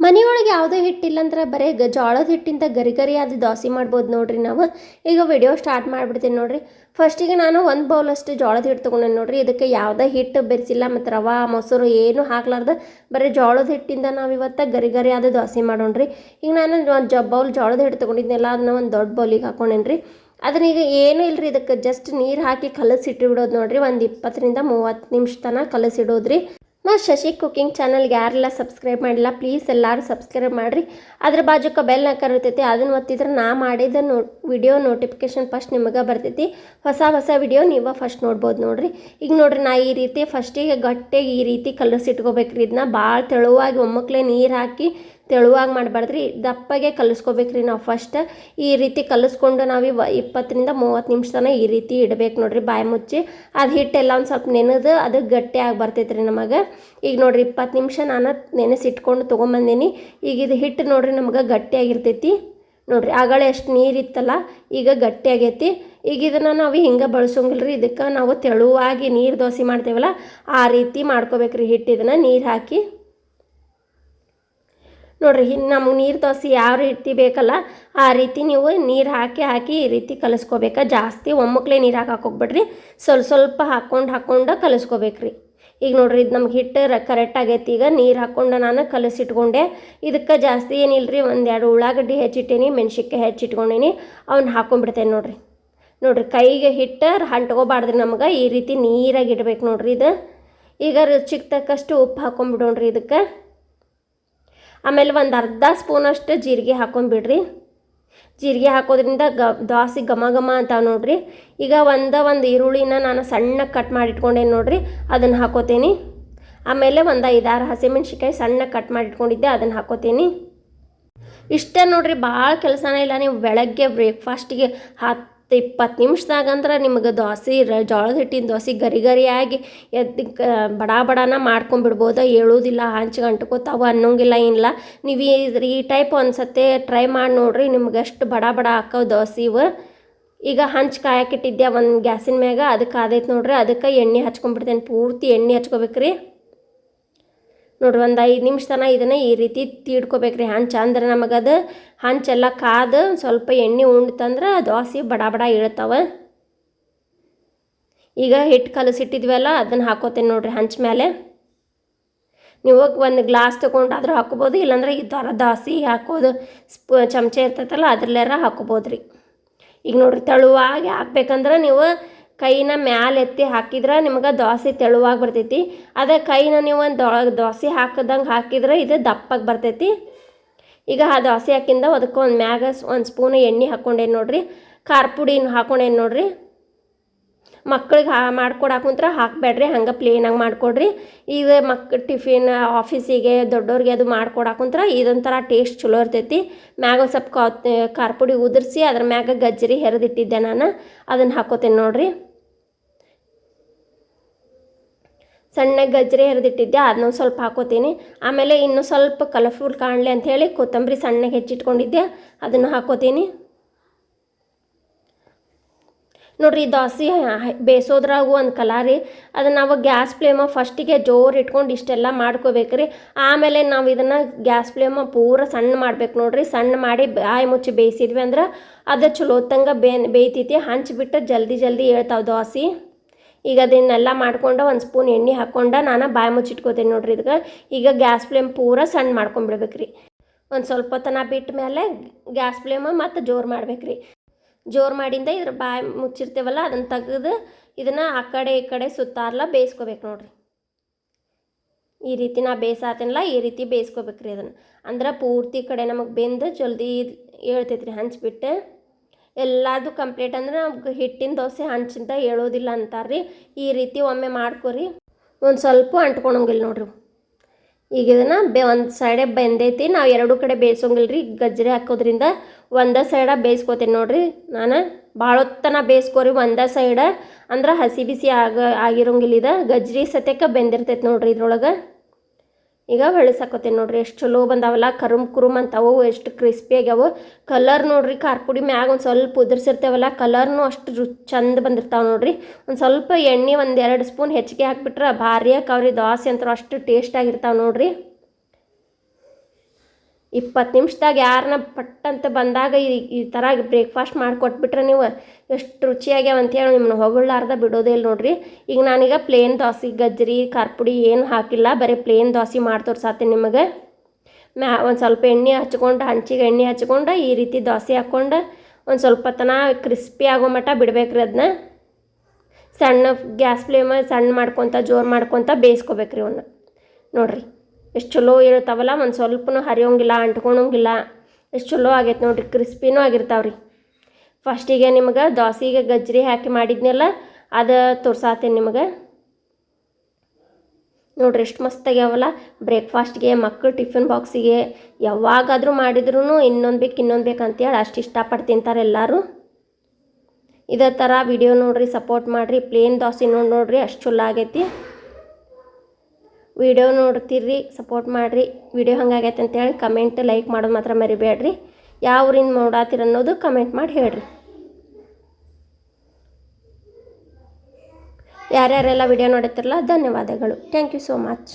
ಮನೆಯೊಳಗೆ ಯಾವುದೇ ಹಿಟ್ಟಿಲ್ಲ ಅಂದ್ರೆ ಬರೀ ಗ ಜೋಳದ ಹಿಟ್ಟಿಂದ ಗರಿ ಗರಿ ಅದು ದೋಸೆ ಮಾಡ್ಬೋದು ನೋಡ್ರಿ ನಾವು. ಈಗ ವಿಡಿಯೋ ಸ್ಟಾರ್ಟ್ ಮಾಡಿಬಿಡ್ತೀನಿ ನೋಡ್ರಿ. ಫಸ್ಟಿಗೆ ನಾನು ಒಂದು ಬೌಲ್ ಅಷ್ಟು ಜೋಳದ ಹಿಟ್ಟು ತೊಗೊಂಡೇನೆ ನೋಡ್ರಿ. ಇದಕ್ಕೆ ಯಾವುದೇ ಹಿಟ್ಟು ಬೆರೆಸಿಲ್ಲ, ಮತ್ತು ರವೆ, ಮೊಸರು ಏನು ಹಾಕ್ಲಾರ್ದ. ಬರೀ ಜೋಳದ ಹಿಟ್ಟಿಂದ ನಾವು ಇವತ್ತು ಗರಿ ಗರಿ ದೋಸೆ ಮಾಡೋಣ್ರಿ. ಈಗ ನಾನು ಒಂದು ಜ ಬೌಲ್ ಜೋಳದ ಹಿಟ್ಟು ತೊಗೊಂಡಿದ್ನೆಲ್ಲ ಅದನ್ನ ಒಂದು ದೊಡ್ಡ ಬೌಲಿಗೆ ಹಾಕೊಂಡೇನಿ ರೀ ಅದನ್ನ ಈಗ ಏನೂ ಇಲ್ಲರಿ ಇದಕ್ಕೆ ಜಸ್ಟ್ ನೀರು ಹಾಕಿ ಕಲಸಿಟ್ಟು ಬಿಡೋದು ನೋಡ್ರಿ. ಒಂದು ಇಪ್ಪತ್ತರಿಂದ ಮೂವತ್ತು ನಿಮಿಷ ತನಕ ಕಲಸಿಡೋದ್ರಿ ಮತ್ತು ಶಶಿ ಕುಕ್ಕಿಂಗ್ ಚಾನಲ್ಗೆ ಯಾರೆಲ್ಲ ಸಬ್ಸ್ಕ್ರೈಬ್ ಮಾಡಿಲ್ಲ ಪ್ಲೀಸ್ ಎಲ್ಲರೂ ಸಬ್ಸ್ಕ್ರೈಬ್ ಮಾಡಿರಿ. ಅದ್ರ ಬಾಜುಕ ಬೆಲ್ ಇರ್ತೈತಿ ಅದನ್ನು ಒತ್ತಿದ್ರೆ ನಾ ಮಾಡಿದ ನೋ ವಿಡಿಯೋ ನೋಟಿಫಿಕೇಶನ್ ಫಸ್ಟ್ ನಿಮಗೆ ಬರ್ತೈತಿ. ಹೊಸ ಹೊಸ ವಿಡಿಯೋ ನೀವು ಫಸ್ಟ್ ನೋಡ್ಬೋದು ನೋಡಿರಿ. ಈಗ ನೋಡ್ರಿ ನಾ ಈ ರೀತಿ ಫಸ್ಟಿಗೆ ಗಟ್ಟಿಗೆ ಈ ರೀತಿ ಕಲಸಿಟ್ಕೋಬೇಕ್ರಿ ಇದನ್ನ ಭಾಳ ತೆಳುವಾಗಿ ಒಮ್ಮಕ್ಲೆ ನೀರು ಹಾಕಿ ತೆಳುವಾಗಿ ಮಾಡಬಾರ್ದ್ರಿ. ದಪ್ಪಗೆ ಕಲಿಸ್ಕೋಬೇಕ್ರಿ ನಾವು ಫಸ್ಟ್ ಈ ರೀತಿ ಕಲಿಸ್ಕೊಂಡು ನಾವು ಇವ ಇಪ್ಪತ್ತರಿಂದ ಮೂವತ್ತು ನಿಮಿಷ ತನಕ ಈ ರೀತಿ ಇಡಬೇಕು ನೋಡ್ರಿ ಬಾಯಿ ಮುಚ್ಚಿ. ಅದು ಹಿಟ್ಟೆಲ್ಲ ಒಂದು ಸ್ವಲ್ಪ ನೆನೆದು ಅದು ಗಟ್ಟಿಯಾಗಿ ಆಗಿ ಬರ್ತೈತ್ರಿ ನಮಗೆ. ಈಗ ನೋಡ್ರಿ ಇಪ್ಪತ್ತು ನಿಮಿಷ ನಾನು ನೆನೆಸಿಟ್ಕೊಂಡು ತೊಗೊಂಬಂದೀನಿ. ಈಗ ಇದು ಹಿಟ್ಟು ನೋಡ್ರಿ ನಮ್ಗೆ ಗಟ್ಟಿಯಾಗಿರ್ತೈತಿ ನೋಡ್ರಿ ಆಗಳೇ ಎಷ್ಟು ನೀರು ಇತ್ತಲ್ಲ, ಈಗ ಗಟ್ಟಿಯಾಗೈತಿ ಈಗ ಇದನ್ನು ನಾವು ಹಿಂಗೆ ಬಳಸೋಂಗಿಲ್ಲ ರೀ ಇದಕ್ಕೆ ನಾವು ತೆಳುವಾಗಿ ನೀರು ದೋಸೆ ಮಾಡ್ತೇವಲ್ಲ, ಆ ರೀತಿ ಮಾಡ್ಕೋಬೇಕ್ರಿ ಹಿಟ್ಟು ಇದನ್ನು ನೀರು ಹಾಕಿ. ನೋಡ್ರಿ ಹಿಂಗೆ ನಮ್ಗೆ ನೀರು ದೋಸೆ ಯಾವ ರೀತಿ ಬೇಕಲ್ಲ, ಆ ರೀತಿ ನೀವು ನೀರು ಹಾಕಿ ಹಾಕಿ ಈ ರೀತಿ ಕಲಿಸ್ಕೋಬೇಕ. ಜಾಸ್ತಿ ಒಮ್ಮಕ್ಕಲೇ ನೀರು ಹಾಕಿ ಹಾಕೋಗ್ಬಿಡ್ರಿ ಸ್ವಲ್ಪ ಸ್ವಲ್ಪ ಹಾಕ್ಕೊಂಡು ಹಾಕ್ಕೊಂಡು ಕಲಿಸ್ಕೋಬೇಕ್ರಿ. ಈಗ ನೋಡ್ರಿ, ಇದು ನಮ್ಗೆ ಹಿಟ್ಟು ಕರೆಕ್ಟ್ ಆಗೈತಿ. ಈಗ ನೀರು ಹಾಕ್ಕೊಂಡು ನಾನು ಕಲಸಿಟ್ಕೊಂಡೆ. ಇದಕ್ಕೆ ಜಾಸ್ತಿ ಏನಿಲ್ಲರಿ ಒಂದೆರಡು ಉಳ್ಳಾಗಡ್ಡಿ ಹೆಚ್ಚಿಟ್ಟೇನಿ, ಮೆಣ್ಸಿನ್ಕಾಯಿ ಹೆಚ್ಚಿಟ್ಕೊಂಡೇನಿ, ಅವ್ನ ಹಾಕೊಂಡ್ಬಿಡ್ತೇನೆ ನೋಡ್ರಿ. ನೋಡ್ರಿ, ಕೈಗೆ ಹಿಟ್ಟು ಹಂಟ್ಕೋಬಾರ್ದ್ರಿ ನಮ್ಗೆ. ಈ ರೀತಿ ನೀರಾಗಿ ಇಡ್ಬೇಕು ನೋಡ್ರಿ ಇದು. ಈಗ ರುಚಿಗೆ ತಕ್ಕಷ್ಟು ಉಪ್ಪು ಹಾಕೊಂಡ್ಬಿಡೋಣ್ರಿ ಇದಕ್ಕೆ. ಆಮೇಲೆ ಒಂದು ಅರ್ಧ ಸ್ಪೂನಷ್ಟು ಜೀರಿಗೆ ಹಾಕೊಂಡ್ಬಿಡ್ರಿ ಜೀರಿಗೆ ಹಾಕೋದ್ರಿಂದ ಗ ದೋಸೆ ಘಮ ಘಮ ಅಂತಾವ ನೋಡ್ರಿ. ಈಗ ಒಂದು ಒಂದು ಈರುಳ್ಳಿನ ನಾನು ಸಣ್ಣ ಕಟ್ ಮಾಡಿ ಇಟ್ಕೊಂಡೇನಿ ನೋಡ್ರಿ, ಅದನ್ನು ಹಾಕೋತೀನಿ. ಆಮೇಲೆ ಒಂದು ಐದಾರು ಹಸಿಮೆಣ್ಸಿಕಾಯಿ ಸಣ್ಣ ಕಟ್ ಮಾಡಿಟ್ಕೊಂಡಿದ್ದೆ, ಅದನ್ನು ಹಾಕೋತೀನಿ. ಇಷ್ಟೇ ನೋಡ್ರಿ, ಭಾಳ ಕೆಲಸನೇ ಇಲ್ಲ, ನೀವು ಬೆಳಗ್ಗೆ ಬ್ರೇಕ್ಫಾಸ್ಟಿಗೆ ಹತ್ತು ಇಪ್ಪತ್ತು ನಿಮಿಷದಾಗ ಅಂದ್ರೆ ನಿಮಗೆ ದೋಸೆ, ರ, ಜೋಳದ ಹಿಟ್ಟಿನ ದೋಸೆ ಗರಿ ಗರಿಯಾಗಿ ಎದ್ದು ಬಡ ಬಡನ ಮಾಡ್ಕೊಂಬಿಡ್ಬೋದು, ಹೇಳೋದಿಲ್ಲ ಹಂಚಿಗೆ ಅಂಟ್ಕೋತಾವ ಅನ್ನೋಂಗಿಲ್ಲ, ಏನಿಲ್ಲ. ನೀವು ಈ ಟೈಪ್ ಒಂದು ಸತಿ ಟ್ರೈ ಮಾಡಿ ನೋಡ್ರಿ, ನಿಮ್ಗೆ ಎಷ್ಟು ಬಡ ಬಡ ಹಾಕವು ದೋಸೆ ಇವು. ಈಗ ಹಂಚ್ ಕಾಯಕ್ಕಿಟ್ಟಿದ್ದೆ ಒಂದು ಗ್ಯಾಸಿನ ಮ್ಯಾಗ ಅದಕ್ಕೆ ಆದೈತೆ ನೋಡ್ರಿ, ಅದಕ್ಕೆ ಎಣ್ಣೆ ಹಚ್ಕೊಂಬಿಡ್ತೇನೆ, ಪೂರ್ತಿ ಎಣ್ಣೆ ಹಚ್ಕೋಬೇಕ್ರಿ. ನೋಡ್ರಿ, ಒಂದು ಐದು ನಿಮಿಷ ತನಕ ಇದನ್ನು ಈ ರೀತಿ ತೀಡ್ಕೋಬೇಕ್ರಿ. ಹಂಚ ಅಂದ್ರೆ ನಮಗದು ಹಂಚೆಲ್ಲ ಕಾದು ಸ್ವಲ್ಪ ಎಣ್ಣೆ ಉಂಡ್ತಂದ್ರೆ ದೋಸೆ ಬಡ ಬಡ ಇಳ್ತಾವೆ. ಈಗ ಹಿಟ್ಟು ಕಲಸಿಟ್ಟಿದ್ವಲ್ಲ ಅದನ್ನು ಹಾಕೋತೇನೆ ನೋಡ್ರಿ ಹಂಚ ಮೇಲೆ ನೀವು ಒಂದು ಗ್ಲಾಸ್ ತೊಗೊಂಡಾದ್ರೂ ಹಾಕೋಬೋದು, ಇಲ್ಲಾಂದ್ರೆ ಈ ಥರ ದೋಸೆ ಹಾಕೋದು ಸ್ಪ ಚಮಚ ಇರ್ತೈತಲ್ಲ, ಅದ್ರಲ್ಲಾರ ಹಾಕೋಬೋದು ರೀ ಈಗ ನೋಡ್ರಿ, ತೆಳುವಾಗಿ ಹಾಕ್ಬೇಕಂದ್ರೆ ನೀವು ಕೈನ ಮ್ಯಾಲೆ ಎತ್ತಿ ಹಾಕಿದ್ರೆ ನಿಮ್ಗೆ ದೋಸೆ ತೆಳುವಾಗಿ ಬರ್ತೈತಿ. ಅದೇ ಕೈನ ನೀವು ಒಂದು ದೊ, ದೋಸೆ ಹಾಕಿದಂಗೆ ಹಾಕಿದ್ರೆ ಇದು ದಪ್ಪಗೆ ಬರ್ತೈತಿ. ಈಗ ಆ ದೋಸೆ ಹಾಕಿಂದ ಅದಕ್ಕೆ ಒಂದು ಮ್ಯಾಗ ಒಂದು ಸ್ಪೂನ್ ಎಣ್ಣೆ ಹಾಕ್ಕೊಂಡೇನು ನೋಡಿರಿ. ಖಾರ ಪುಡಿನ ಹಾಕ್ಕೊಂಡೇನು ನೋಡ್ರಿ. ಮಕ್ಳಿಗೆ ಹಾ ಮಾಡ್ಕೊಡಕ್ಕೆ ಕುಂತ್ರ ಹಾಕಬೇಡ್ರಿ, ಹಂಗೆ ಪ್ಲೇನಾಗಿ ಮಾಡಿಕೊಡ್ರಿ. ಈಗ ಮಕ್, ಟಿಫಿನ್ ಆಫೀಸಿಗೆ ದೊಡ್ಡವ್ರಿಗೆ ಅದು ಮಾಡ್ಕೊಡಕ್ಕೆ ಕುಂತ್ರ ಇದೊಂಥರ ಟೇಸ್ಟ್ ಚಲೋ ಇರ್ತೈತಿ. ಮ್ಯಾಗ ಒಂದು ಸ್ವಲ್ಪ ಖಾರ ಪುಡಿ ಉದುರಿಸಿ ಅದ್ರ ಮ್ಯಾಗ ಗಜ್ಜರಿ ಹೆರೆದಿಟ್ಟಿದ್ದೆ ನಾನು, ಅದನ್ನು ಹಾಕೋತೇನೆ ನೋಡಿರಿ. ಸಣ್ಣ ಗಜ್ಜರಿ ಹೆರೆದಿಟ್ಟಿದ್ದೆ ಅದನ್ನ ಸ್ವಲ್ಪ ಹಾಕೋತೀನಿ. ಆಮೇಲೆ ಇನ್ನೂ ಸ್ವಲ್ಪ ಕಲರ್ಫುಲ್ ಕಾಣಲಿ ಅಂಥೇಳಿ ಕೊತ್ತಂಬರಿ ಸಣ್ಣಗೆ ಹೆಚ್ಚಿಟ್ಕೊಂಡಿದ್ದೆ, ಅದನ್ನು ಹಾಕೋತೀನಿ. ನೋಡ್ರಿ ದೋಸೆ ಬೇಯಿಸೋದ್ರಾಗು ಒಂದು ಕಲಾರಿ ಅದು ನಾವು ಗ್ಯಾಸ್ ಫ್ಲೇಮ ಫಸ್ಟಿಗೆ ಜೋರು ಇಟ್ಕೊಂಡು ಇಷ್ಟೆಲ್ಲ ಮಾಡ್ಕೋಬೇಕ್ರಿ. ಆಮೇಲೆ ನಾವು ಇದನ್ನು ಗ್ಯಾಸ್ ಫ್ಲೇಮ ಪೂರ ಸಣ್ಣ ಮಾಡ್ಬೇಕು ನೋಡ್ರಿ. ಸಣ್ಣ ಮಾಡಿ ಬಾಯಿ ಮುಚ್ಚಿ ಬೇಯಿಸಿದ್ವಿ ಅಂದ್ರೆ ಅದು ಚಲೋತ್ತಂಗ ಬೇ, ಬೇಯ್ತೈತಿ. ಹಂಚ್ಬಿಟ್ಟು ಜಲ್ದಿ ಜಲ್ದಿ ಹೇಳ್ತಾವೆ ದೋಸೆ. ಈಗ ಅದನ್ನೆಲ್ಲ ಮಾಡ್ಕೊಂಡು ಒಂದು ಸ್ಪೂನ್ ಎಣ್ಣೆ ಹಾಕ್ಕೊಂಡು ನಾನು ಬಾಯಿ ಮುಚ್ಚಿಟ್ಕೋತೀನಿ ನೋಡ್ರಿ ಇದಕ್ಕೆ ಈಗ ಗ್ಯಾಸ್ ಫ್ಲೇಮ್ ಪೂರ ಸಣ್ಣ ಮಾಡ್ಕೊಂಬಿಡ್ಬೇಕ್ರಿ ಒಂದು ಸ್ವಲ್ಪ ಹೊತ್ತನ ಬಿಟ್ಟ ಮೇಲೆ ಗ್ಯಾಸ್ ಫ್ಲೇಮ ಮತ್ತು ಜೋರು ಮಾಡ್ಬೇಕ್ರಿ. ಜೋರು ಮಾಡಿಂದ ಇದ್ರ ಬಾಯಿ ಮುಚ್ಚಿರ್ತೇವಲ್ಲ, ಅದನ್ನು ತೆಗೆದು ಇದನ್ನು ಆ ಕಡೆ ಈ ಕಡೆ ಸುತ್ತಾರ್ಲ ಬೇಯಿಸ್ಕೋಬೇಕು ನೋಡ್ರಿ. ಈ ರೀತಿ ನಾ ಬೇಯಿಸಾತೇನಲ್ಲ ಈ ರೀತಿ ಬೇಯಿಸ್ಕೋಬೇಕ್ರಿ ಅದನ್ನು. ಅಂದ್ರೆ ಪೂರ್ತಿ ಕಡೆ ನಮಗೆ ಬೆಂದು ಜಲ್ದಿ ಹೇಳ್ತೈತ್ರಿ ಹಂಚ್ಬಿಟ್ಟು. ಎಲ್ಲದು ಕಂಪ್ಲೀಟ್ ಅಂದ್ರೆ ನಮ್ಗೆ ಹಿಟ್ಟಿನ ದೋಸೆ ಹಂಚಿಂದ ಹೇಳೋದಿಲ್ಲ ಅಂತಾರೆ ಈ ರೀತಿ ಒಮ್ಮೆ ಮಾಡ್ಕೊರಿ. ಒಂದು ಸ್ವಲ್ಪ ಅಂಟ್ಕೊಳಂಗಿಲ್ಲ ನೋಡ್ರಿ. ಈಗ ಇದನ್ನು ಬೆ ಒಂದು ಸೈಡೆ ಬೆಂದೈತಿ, ನಾವು ಎರಡು ಕಡೆ ಬೇಯಿಸೋಂಗಿಲ್ಲ ರೀ ಗಜ್ಜರಿ ಹಾಕೋದ್ರಿಂದ ಒಂದೇ ಸೈಡ ಬೇಯಿಸ್ಕೋತೀನಿ ನೋಡ್ರಿ. ನಾನು ಭಾಳ ಹೊತ್ತನ ಬೇಯಿಸ್ಕೋರಿ ಒಂದೇ ಸೈಡ ಅಂದ್ರೆ ಹಸಿ ಬಿಸಿ ಆಗ, ಆಗಿರೋಂಗಿಲ್ಲ ಇದು. ಗಜ್ಜರಿ ಸತ್ಯಕ್ಕೆ ಬೆಂದಿರ್ತೈತೆ ನೋಡ್ರಿ ಇದ್ರೊಳಗೆ. ಈಗ ಹೊಳಿಸಾಕೋತೀನಿ ನೋಡ್ರಿ. ಎಷ್ಟು ಚಲೋ ಬಂದಾವಲ್ಲ. ಕರುಮ್ ಕುರುಮ್ ಅಂತಾವು, ಎಷ್ಟು ಕ್ರಿಸ್ಪಿ ಆಗ್ಯಾವು. ಕಲರ್ ನೋಡ್ರಿ ಖಾರ ಪುಡಿ ಮ್ಯಾಗ ಒಂದು ಸ್ವಲ್ಪ ಉದುರ್ಸಿರ್ತೇವಲ್ಲ ಕಲರ್ನು ಅಷ್ಟು ರು, ಚಂದ ಬಂದಿರ್ತಾವೆ ನೋಡ್ರಿ. ಒಂದು ಸ್ವಲ್ಪ ಎಣ್ಣೆ ಒಂದು ಎರಡು ಸ್ಪೂನ್ ಹೆಚ್ಚಿಗೆ ಹಾಕ್ಬಿಟ್ರೆ ಭಾರಿ ಹಾಕವ್ರಿ ದೋಸೆ ಅಂತ ಅಷ್ಟು ಟೇಸ್ಟ್ ಆಗಿರ್ತಾವೆ ನೋಡ್ರಿ. ಇಪ್ಪತ್ತು ನಿಮಿಷದಾಗ ಯಾರನ್ನ ಪಟ್ಟಂತ ಬಂದಾಗ ಈ ಈ ಥರ ಬ್ರೇಕ್ಫಾಸ್ಟ್ ಮಾಡಿಕೊಟ್ಬಿಟ್ರೆ ನೀವು ಎಷ್ಟು ರುಚಿಯಾಗ್ಯಾವ ಅಂತೇಳಿ ನಿಮ್ಮನ್ನ ಹೊಗಳಾರ್ದ ಬಿಡೋದೇ ಇಲ್ಲ ನೋಡ್ರಿ. ಈಗ ನಾನೀಗ ಪ್ಲೇನ್ ದೋಸೆ, ಗಜ್ಜರಿ, ಖಾರಪುಡಿ ಏನು ಹಾಕಿಲ್ಲ, ಬರೀ ಪ್ಲೇನ್ ದೋಸೆ ಮಾಡಿ ತೋರ್ಸಾತೀನಿ ನಿಮಗೆ. ಮ್ಯಾ, ಒಂದು ಸ್ವಲ್ಪ ಎಣ್ಣೆ ಹಚ್ಕೊಂಡು, ಹಂಚಿಗೆ ಎಣ್ಣೆ ಹಚ್ಕೊಂಡು, ಈ ರೀತಿ ದೋಸೆ ಹಾಕ್ಕೊಂಡು ಒಂದು ಸ್ವಲ್ಪ ತನ ಕ್ರಿಸ್ಪಿ ಆಗೋ ಮಟ್ಟ ಬಿಡ್ಬೇಕ್ರಿ ಅದನ್ನ ಸಣ್ಣ ಗ್ಯಾಸ್ ಫ್ಲೇಮ್ ಸಣ್ಣ ಮಾಡ್ಕೊತ, ಜೋರು ಮಾಡ್ಕೊತ ಬೇಯಿಸ್ಕೊಬೇಕ್ರಿ ಅವನ್ನ. ನೋಡ್ರಿ. ಎಷ್ಟು ಚಲೋ ಇರ್ತಾವಲ್ಲ, ಒಂದು ಸ್ವಲ್ಪನೂ ಹರಿಯೋಂಗಿಲ್ಲ, ಅಂಟ್ಕೊಳಂಗಿಲ್ಲ. ಎಷ್ಟು ಚಲೋ ಆಗೈತೆ ನೋಡಿರಿ, ಕ್ರಿಸ್ಪಿನೂ ಆಗಿರ್ತಾವ್ರಿ. ಫಸ್ಟಿಗೆ ನಿಮ್ಗೆ ದೋಸೆಗೆ ಗಜ್ಜರಿ ಹಾಕಿ ಮಾಡಿದ್ನೆಲ್ಲ, ಅದು ತೋರ್ಸಾತೀನಿ ನಿಮಗೆ. ನೋಡ್ರಿ, ಎಷ್ಟು ಮಸ್ತ್ ಆಗ್ಯಾವಲ್ಲ ಬ್ರೇಕ್ಫಾಸ್ಟ್ಗೆ ಮಕ್ಕಳು ಟಿಫಿನ್ ಬಾಕ್ಸಿಗೆ ಯಾವಾಗಾದರೂ ಮಾಡಿದ್ರೂ ಇನ್ನೊಂದು ಬೇಕು ಇನ್ನೊಂದು ಬೇಕು ಅಂತೇಳಿ ಅಷ್ಟು ಇಷ್ಟಪಟ್ಟು ತಿಂತಾರೆ ಎಲ್ಲರೂ. ಇದೇ ಥರ ವಿಡಿಯೋ ನೋಡ್ರಿ ಸಪೋರ್ಟ್ ಮಾಡಿರಿ ಪ್ಲೇನ್ ದೋಸೆ ನೋಡಿ ನೋಡ್ರಿ, ಅಷ್ಟು ಚಲೋ ಆಗೈತಿ. ವಿಡಿಯೋ ನೋಡ್ತೀರಿ ಸಪೋರ್ಟ್ ಮಾಡಿರಿ. ವಿಡಿಯೋ ಹಂಗಾಗೈತೆ ಅಂತೇಳಿ ಕಮೆಂಟ್ ಲೈಕ್ ಮಾಡೋದು ಮಾತ್ರ ಮರಿಬೇಡ್ರಿ. ಯಾವ ಊರಿಂದ ನೋಡಾತೀರ ಅನ್ನೋದು ಕಮೆಂಟ್ ಮಾಡಿ ಹೇಳ್ರಿ. ಯಾರ್ಯಾರೆಲ್ಲ ವಿಡಿಯೋ ನೋಡುತ್ತಿರಲ್ಲ ಧನ್ಯವಾದಗಳು. Thank you so much